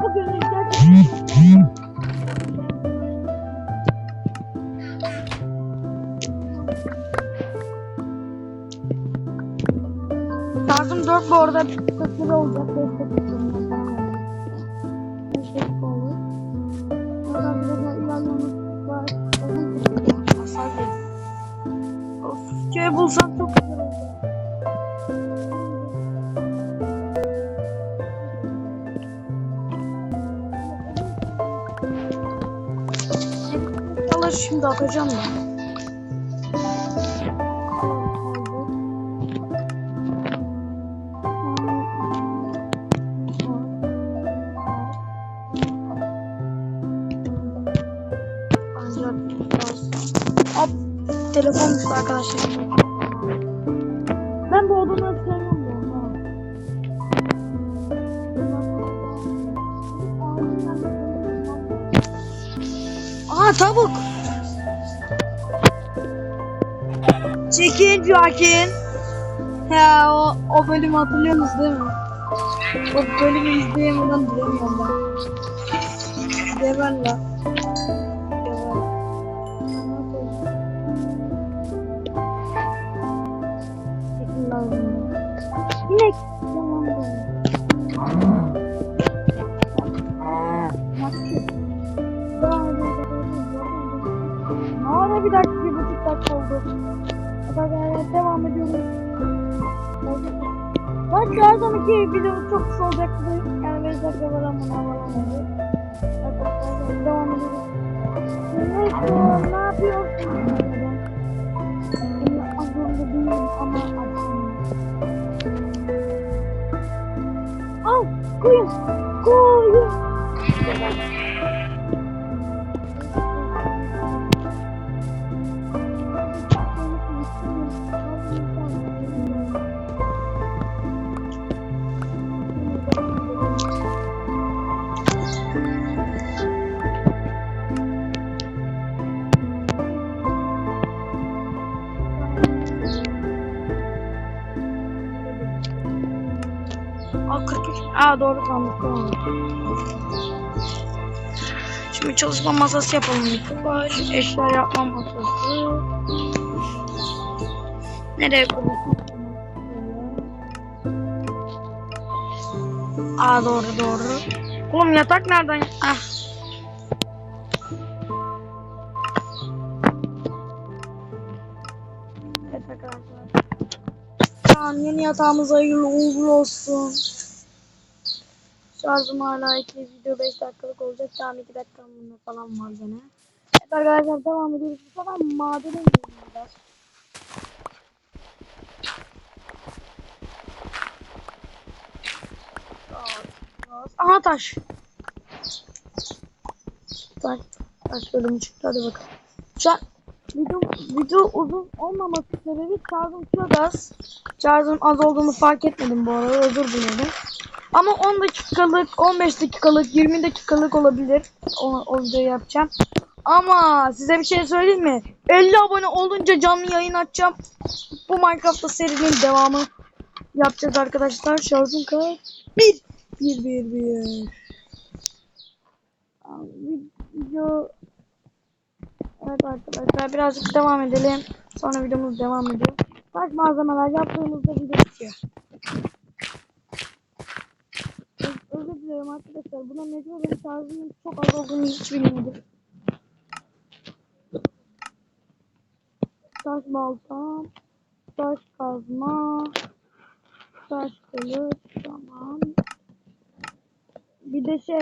Bugün gerçekten Şarjım 4 bu arada 40 lira olacak. 5 dakika Beş dakika olur. Şimdi atacağım da. Ancak Hop, telefon düştü arkadaşlar. Ben bu odunu sevmiyorum. Aha tavuk. Çekin Joaquin. Ya o, o bölümü hatırlıyorsunuz değil mi? O bölümü izleyemeden duramıyorum ben. Geber Arkadaşlar devam ediyoruz. Bak her zamanki videomuz çok kısa olacaktı. Yani 5 dakika var ama Arkadaşlar devam ediyoruz. Ne yapıyorsun? Seni azorunda değilim ama. Al, koyun, koyun. Aa 43. Aa doğru tamam. Şimdi çalışma masası yapalım. Var. Eşya yapma masası. Nereye koyalım? Aa doğru doğru. Oğlum yatak nereden? Ah. Evet arkadaşlar. Tamam yeni yatağımız hayırlı uğurlu olsun. Şarjım hala 2 video 5 dakikalık olacak. Tamam 2 dakikamda falan var gene. Evet arkadaşlar devam ediyoruz. Bu sefer madene gidiyoruz. Aha taş. Taş. Taş bölümü çıktı hadi bakalım. Şu an video, video uzun olmaması sebebi şarjım çok az. Şarjım az olduğunu fark etmedim bu arada özür dilerim. Ama 10 dakikalık, 15 dakikalık, 20 dakikalık olabilir. O, o videoyu yapacağım. Ama size bir şey söyleyeyim mi? 50 abone olunca canlı yayın açacağım. Bu Minecraft'ta serinin devamı yapacağız arkadaşlar. Şarjım kaç? 1 1 1 1 Video Evet arkadaşlar birazcık devam edelim. Sonra videomuz devam ediyor. Kaç malzemeler yaptığımızda video bitiyor. Öz- Özür dilerim arkadaşlar. Buna mecburen şarjımın çok az olduğunu hiç bilmiyordum. Taş baltam, taş kazma, taş kılıç, tamam. Bir de şey,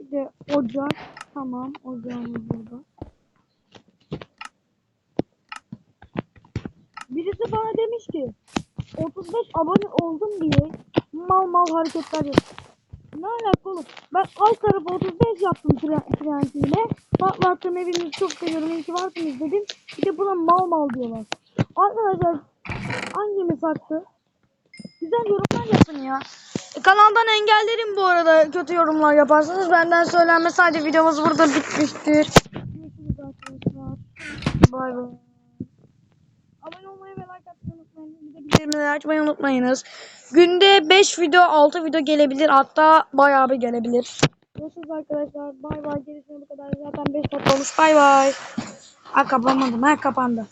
bir de ocak, tamam. Ocağımız burada. Birisi bana demiş ki 35 abone oldum diye mal mal hareketler yap. Ne alaka oğlum? Ben alt tarafı 35 yaptım tre- trentiyle. Patlattım hepinizi çok seviyorum. İyi ki varsınız dedim. Bir de buna mal mal diyorlar. Arkadaşlar hangimiz haklı? Güzel yorumlar yapın ya. Kanaldan engellerim bu arada kötü yorumlar yaparsanız. Benden söylenmez. Sadece videomuz burada bitmiştir. Bay bay. Abone olmayı ve like atmayı unutmayın. Bir de bildirimleri açmayı unutmayınız. Günde 5 video 6 video gelebilir. Hatta bayağı bir gelebilir. Görüşürüz arkadaşlar. Bay bay. Gelişme bu kadar. Zaten 5 dakika olmuş. Bay bay. Ha kapanmadım. Ha kapandı.